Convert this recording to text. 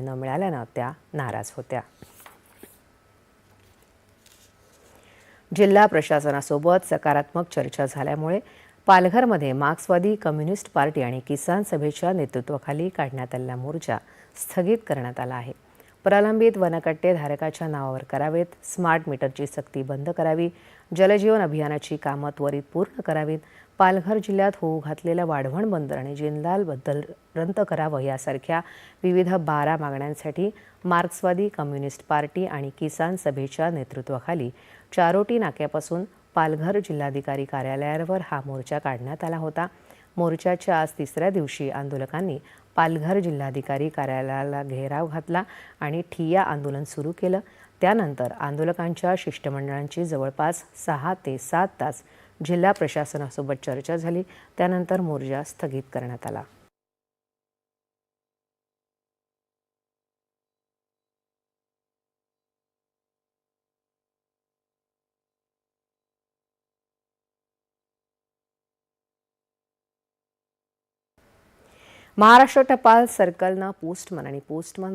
न मिळाल्यानं त्या नाराज होत्या. जिल्हा प्रशासनासोबत सकारात्मक चर्चा झाल्यामुळे पालघरमध्ये मार्क्सवादी कम्युनिस्ट पार्टी आणि किसान सभेच्या नेतृत्वाखाली काढण्यात आलेला मोर्चा स्थगित करण्यात आला आहे. प्रलंबित वनकट्टे धारकाच्या नावावर करावेत. स्मार्ट मीटरची सक्ती बंद करावी. जलजीवन अभियानाची कामं त्वरित पूर्ण करावीत. पालघर जिल्ह्यात होऊ घातलेलं वाढवण बंदर आणि जिंदाल बद्दल रद्द करावं यासारख्या विविध बारा मागण्यांसाठी मार्क्सवादी कम्युनिस्ट पार्टी आणि किसान सभेच्या नेतृत्वाखाली चारोटी नाक्यापासून पालघर जिल्हाधिकारी कार्यालयावर हा मोर्चा काढण्यात आला होता. मोर्चाच्या आज तिसऱ्या दिवशी आंदोलकांनी पालघर जिल्हाधिकारी कार्यालयाला घेराव घातला आणि ठिय्या आंदोलन सुरू केलं. त्यानंतर आंदोलकांच्या शिष्टमंडळांची जवळपास सहा ते सात तास जिल्हा प्रशासनासोबत चर्चा झाली. त्यानंतर मोर्चा स्थगित करण्यात आला. महाराष्ट्र टपाल सर्कलनं पोस्टमन आणि पोस्टमन